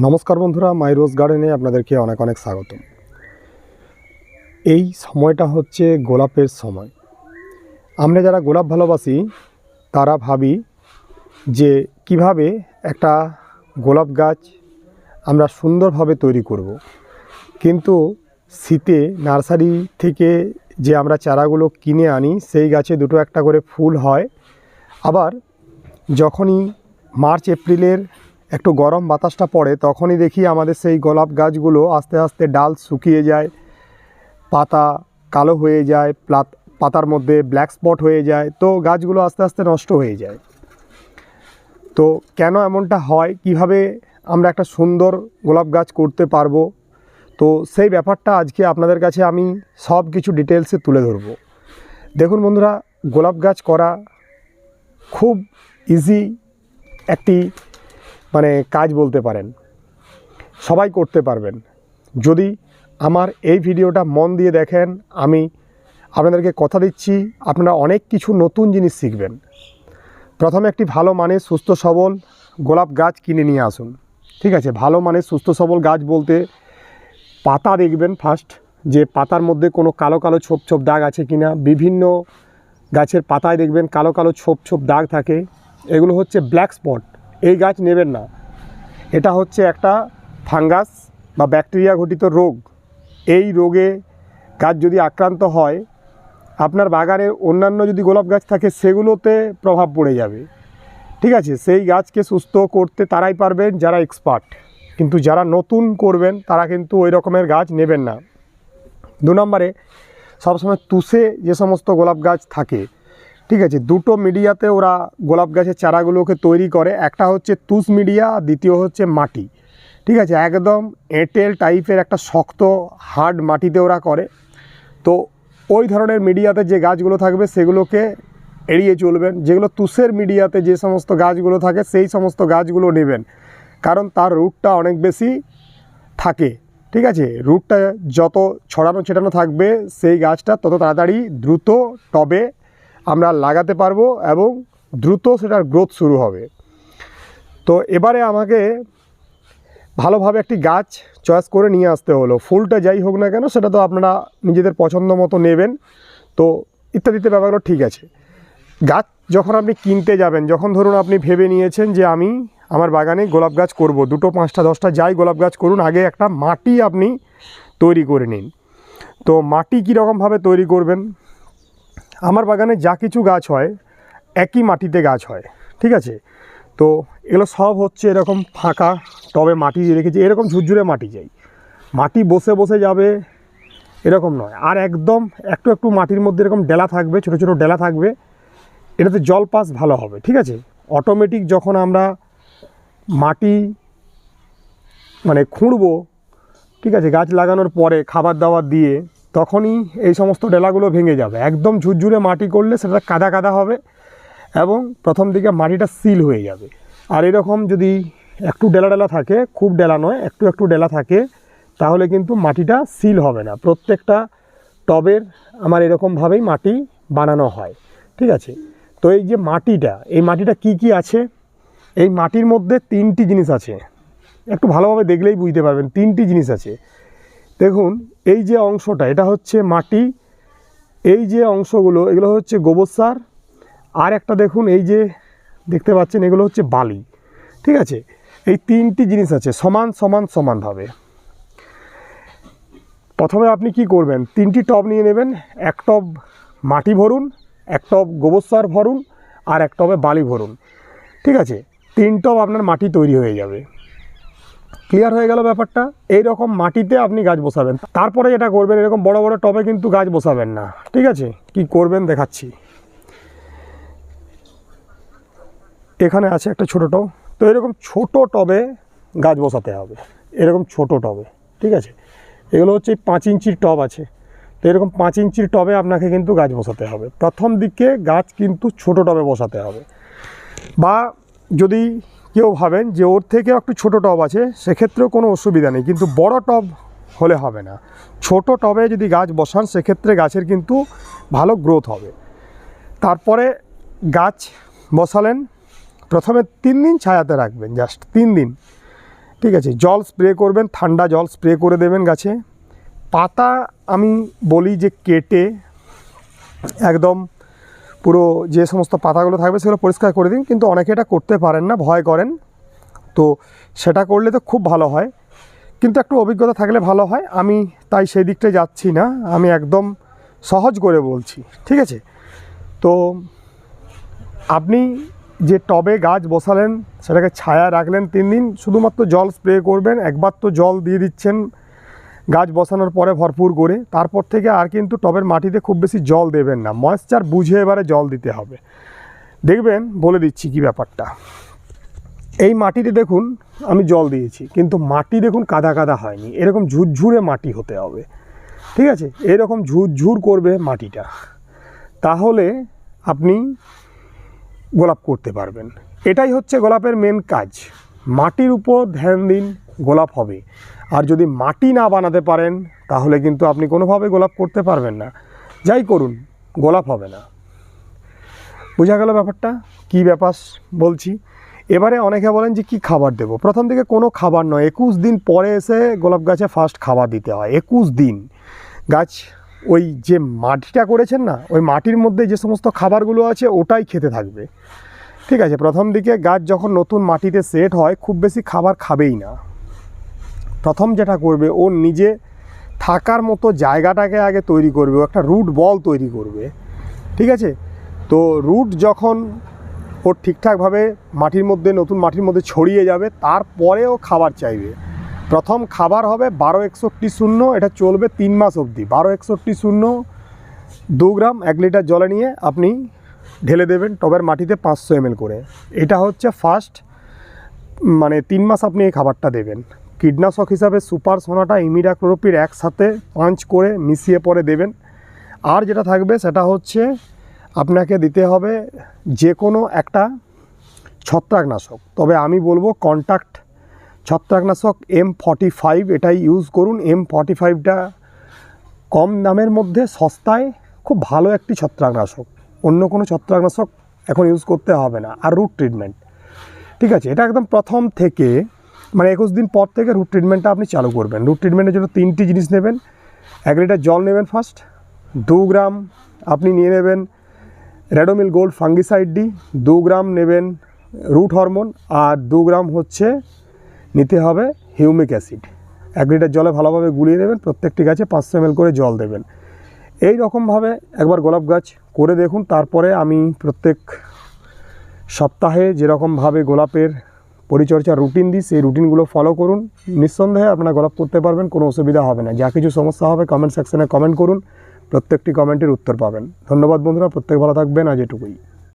নমস্কার বন্ধুরা, মাই রোজ গার্ডেনে আপনাদেরকে অনেক অনেক স্বাগত। এই সময়টা হচ্ছে গোলাপের সময়। আমরা যারা গোলাপ ভালোবাসি, তারা ভাবি যে কীভাবে একটা গোলাপ গাছ আমরা সুন্দরভাবে তৈরি করব। কিন্তু শীতে নার্সারি থেকে যে আমরা চারাগুলো কিনে আনি, সেই গাছে দুটো একটা করে ফুল হয়। আবার যখনই মার্চ, এপ্রিলের একটু গরম বাতাসটা পড়ে, তখনই দেখি আমাদের সেই গোলাপ গাছগুলো আস্তে আস্তে ডাল শুকিয়ে যায়, পাতা কালো হয়ে যায়, প্লাত- পাতার মধ্যে ব্ল্যাক স্পট হয়ে যায়, তো গাছগুলো আস্তে আস্তে নষ্ট হয়ে যায়। তো কেন এমনটা হয়? কীভাবে আমরা একটা সুন্দর গোলাপ গাছ করতে পারব? তো সেই ব্যাপারটা আজকে আপনাদের কাছে আমি সব কিছু ডিটেলসে তুলে ধরবো। দেখুন বন্ধুরা, গোলাপ গাছ করা খুব ইজি একটি মানে কাজ বলতে পারেন, সবাই করতে পারবেন। যদি আমার এই ভিডিওটা মন দিয়ে দেখেন, আমি আপনাদেরকে কথা দিচ্ছি, আপনারা অনেক কিছু নতুন জিনিস শিখবেন। প্রথমে একটি ভালো মানের সুস্থ সবল গোলাপ গাছ কিনে নিয়ে আসুন। ঠিক আছে, ভালো মানের সুস্থ সবল গাছ বলতে পাতা দেখবেন ফার্স্ট যে পাতার মধ্যে কোনো কালো কালো ছোপ ছোপ দাগ আছে কি না বিভিন্ন গাছের পাতায় দেখবেন কালো কালো ছোপ ছোপ দাগ থাকে। এগুলো হচ্ছে ব্ল্যাক স্পট এই গাছ নেবেন না। এটা হচ্ছে একটা ফাঙ্গাস বা ব্যাকটেরিয়া ঘটিত রোগ। এই রোগে গাছ যদি আক্রান্ত হয়, আপনার বাগানের অন্যান্য যদি গোলাপ গাছ থাকে, সেগুলোতে প্রভাব পড়ে যাবে। ঠিক আছে? সেই গাছকে সুস্থ করতে তারাই পারবেন, যারা এক্সপার্ট। কিন্তু যারা নতুন করবেন, তারা কিন্তু ওই রকমের গাছ নেবেন না। দু নম্বরে, সবসময় তুষে যে সমস্ত গোলাপ গাছ থাকে ঠিক আছে, দুটো মিডিয়াতে ওরা গোলাপ গাছের চারাগুলোকে তৈরি করে, একটা হচ্ছে তুষ মিডিয়া, দ্বিতীয় হচ্ছে মাটি। ঠিক আছে, একদম এঁটেল টাইপের একটা শক্ত, হার্ড মাটিতে ওরা করে। তো ওই ধরনের মিডিয়াতে যে গাছগুলো থাকবে, সেগুলোকে এড়িয়ে চলবেন। যেগুলো তুষের মিডিয়াতে যে সমস্ত গাছগুলো থাকে, সেই সমস্ত গাছগুলো নেবেন। কারণ তার রুটটা অনেক বেশি থাকে। ঠিক আছে, রুটটা যত ছড়ানো ছেটানো থাকবে, সেই গাছটা তত তাড়াতাড়ি দ্রুত টবে আমরা লাগাতে পারব এবং দ্রুত সেটার গ্রোথ শুরু হবে। তো এবারে আমাকে ভালোভাবে একটি গাছ চয়েস করে নিয়ে আসতে হলো। ফুলটা যাই হোক না কেন, সেটা তো আপনারা নিজেদের পছন্দ মতো নেবেন। তো ইত্যাদিতে ব্যাপারগুলো ঠিক আছে। গাছ যখন আপনি কিনতে যাবেন, যখন ধরুন আপনি ভেবে নিয়েছেন যে আমি আমার বাগানে গোলাপ গাছ করব, দুটো, পাঁচটা, দশটা যাই গোলাপ গাছ করুন, আগে একটা মাটি আপনি তৈরি করে নিন। তো মাটি কীরকমভাবে তৈরি করবেন? আমার বাগানে যা কিছু গাছ হয়, একই মাটিতে গাছ হয়, ঠিক আছে? তো এগুলো সব হচ্ছে এরকম ফাঁকা টবে মাটি দিয়ে রেখেছি, এরকম ঝুরঝুরে মাটি চাই। মাটি বসে বসে যাবে, এরকম নয়। আর একদম একটু একটু মাটির মধ্যে এরকম ডেলা থাকবে, ছোটো ছোটো ডেলা থাকবে, এটাতে জল পাস ভালো হবে, ঠিক আছে? অটোমেটিক যখন আমরা মাটি মানে খুঁড়বো, ঠিক আছে, গাছ লাগানোর পরে, খাবার দাবার দিয়ে তখনই এই সমস্ত ডেলাগুলো ভেঙে যাবে। একদম ঝুরঝুরে মাটি করলে সেটা কাদা কাদা হবে এবং প্রথম দিকে মাটিটা সিল হয়ে যাবে। আর এরকম যদি একটু ডেলা ডেলা থাকে, খুব ডেলা নয়, একটু একটু ডেলা থাকে, তাহলে কিন্তু মাটিটা সিল হবে না। প্রত্যেকটা টবের আমার এরকমভাবেই মাটি বানানো হয়। ঠিক আছে? তো এই যে মাটিটা, এই মাটিটা কি কি আছে? এই মাটির মধ্যে তিনটি জিনিস আছে। একটু ভালোভাবে দেখলেই বুঝতে পারবেন, তিনটি জিনিস আছে। দেখুন, এই যে অংশটা, এটা হচ্ছে মাটি, এই যে অংশগুলো, এগুলো হচ্ছে গোবর সার, আর একটা দেখুন, এই যে দেখতে পাচ্ছেন, এগুলো হচ্ছে বালি, ঠিক আছে? এই তিনটি জিনিস আছে, সমান সমান সমানভাবে প্রথমে আপনি কি করবেন, তিনটি টব নিয়ে নেবেন, এক টব মাটি ভরুন, এক টব গোবর সার ভরুন, আর এক টবে বালি ভরুন, ঠিক আছে? তিন টব আপনার মাটি তৈরি হয়ে যাবে। ক্লিয়ার হয়ে গেল ব্যাপারটা? এই রকম মাটিতে আপনি গাছ বসাবেন। তারপরে যেটা করবেন, এরকম বড় বড় টবে কিন্তু গাছ বসাবেন না। ঠিক আছে? কি করবেন দেখাচ্ছি। এখানে আছে একটা ছোটো টব। তো এরকম ছোট টবে গাছ বসাতে হবে। এরকম ছোট টবে। ঠিক আছে? এগুলো হচ্ছে পাঁচ ইঞ্চির টব আছে। তো এরকম পাঁচ ইঞ্চির টবে আপনাকে কিন্তু গাছ বসাতে হবে। প্রথম দিকে গাছ কিন্তু ছোট টবে বসাতে হবে। বা যদি কেউ ভাবেন যে ওর থেকে একটু ছোট টব আছে, সেক্ষেত্রেও কোনো অসুবিধা নেই, কিন্তু বড় টব হলে হবে না। ছোট টবে যদি গাছ বসান, সেক্ষেত্রে গাছের কিন্তু ভালো গ্রোথ হবে। তারপরে গাছ বসালেন, প্রথমে তিন দিন ছায়াতে রাখবেন জাস্ট তিন দিন। ঠিক আছে, জল স্প্রে করবেন, ঠান্ডা জল স্প্রে করে দেবেন গাছে। পাতা আমি বলি যে কেটে একদম পুরো যে সমস্ত পাতাগুলো থাকবে সেগুলো পরিষ্কার করে দিন, কিন্তু অনেকে এটা করতে পারেন না, ভয় করেন। তো সেটা করলে তো খুব ভালো হয়। কিন্তু একটু অভিজ্ঞতা থাকলে ভালো হয়। আমি তাই সেই দিকটায় যাচ্ছি না। আমি একদম সহজ করে বলছি, ঠিক আছে? তো আপনি যে টবে গাছ বসালেন, সেটাকে ছায়া রাখলেন তিন দিন, শুধুমাত্র জল স্প্রে করবেন, একবার তো জল দিয়ে দিচ্ছেন গাছ বসানোর পরে ভরপুর করে, তারপর থেকে আর কিন্তু টবের মাটিতে খুব বেশি জল দেবেন না। ময়েশ্চার বুঝে এবারে জল দিতে হবে। দেখবেন, বলে দিচ্ছি কি ব্যাপারটা। এই মাটিতে দেখুন, আমি জল দিয়েছি, কিন্তু মাটি দেখুন কাদা কাদা হয়নি। এরকম ঝুরঝুরে মাটি হতে হবে। ঠিক আছে? এরকম ঝুরঝুর করবে মাটিটা। তাহলে আপনি গোলাপ করতে পারবেন। এটাই হচ্ছে গোলাপের মেন কাজ। মাটির উপর ধ্যান দিন, গোলাপ হবে। আর যদি মাটি না বানাতে পারেন, তাহলে কিন্তু আপনি কোনোভাবে গোলাপ করতে পারবেন না। যাই করুন, গোলাপ হবে না। বোঝা গেল ব্যাপারটা? কি ব্যাপার বলছি? এবারে অনেকে বলেন যে, কি খাবার দেবো? প্রথম থেকে কোনো খাবার নয়। একুশ দিন পরে এসে গোলাপ গাছে ফার্স্ট খাবার দিতে হয়। একুশ দিন। গাছ ওই যে মাটিটা করেছেন না, ওই মাটির মধ্যে যে সমস্ত খাবারগুলো আছে, ওটাই খেতে থাকবে। ঠিক আছে, প্রথম দিকে গাছ যখন নতুন মাটিতে সেট হয়, খুব বেশি খাবার খাবেই না। প্রথম যেটা করবে, ও নিজে থাকার মতো জায়গাটাকে আগে তৈরি করবে, ও একটা রুট বল তৈরি করবে, ঠিক আছে? তো রুট যখন ওর ঠিকঠাকভাবে মাটির মধ্যে, নতুন মাটির মধ্যে ছড়িয়ে যাবে, তারপরে ও খাবার চাইবে। প্রথম খাবার হবে বারো একষট্টি শূন্য, এটা চলবে তিন মাস অবধি। বারো একষট্টি শূন্য, দু গ্রাম, এক লিটার জলে নিয়ে আপনি ঢেলে দেবেন টবের মাটিতে পাঁচশো এমএল করে। এটা হচ্ছে ফার্স্ট মানে তিন মাস আপনি এই খাবারটা দেবেন। কীটনাশক হিসাবে সুপার সোনাটা ইমিডাক্লোরোপির একসাথে পাঞ্চ করে মিশিয়ে পরে দেবেন। আর যেটা থাকবে সেটা হচ্ছে আপনাকে দিতে হবে যে কোনো একটা ছত্রাকনাশক। তবে আমি বলব কন্ট্যাক্ট ছত্রাকনাশক এম ফর্টি ফাইভ এটাই ইউজ করুন। এম ফর্টি ফাইভটা কম দামের মধ্যে সস্তায় খুব ভালো একটি ছত্রাকনাশক। অন্য কোনো ছত্রাকনাশক এখন ইউজ করতে হবে না। আর রুট ট্রিটমেন্ট। ঠিক আছে, এটা একদম প্রথম থেকে মানে একুশ দিন পর থেকে রুট ট্রিটমেন্টটা আপনি চালু করবেন। রুট ট্রিটমেন্টের জন্য তিনটি জিনিস নেবেন। এক লিটার জল নেবেন ফার্স্ট দু গ্রাম আপনি নিয়ে নেবেন রেডোমিল গোল্ড ফাঙ্গিসাইড ডি দু গ্রাম নেবেন রুট হরমোন আর দু গ্রাম হচ্ছে নিতে হবে হিউমিক অ্যাসিড এক লিটার জলে ভালোভাবে গুলিয়ে দেবেন প্রত্যেকটি গাছে পাঁচশো এমএল করে জল দেবেন। এই রকমভাবে একবার গোলাপ গাছ করে দেখুন, তারপরে আমি প্রত্যেক সপ্তাহে যেরকমভাবে গোলাপের পরিচর্যা রুটিন দিই, সেই রুটিনগুলো ফলো করুন। নিঃসন্দেহে আপনারা গলাপ করতে পারবেন, কোনো অসুবিধা হবে না। যা কিছু সমস্যা হবে কমেন্ট সেকশানে কমেন্ট করুন। প্রত্যেকটি কমেন্টের উত্তর পাবেন। ধন্যবাদ বন্ধুরা, প্রত্যেক ভালো থাকবেন, আজ এটুকুই।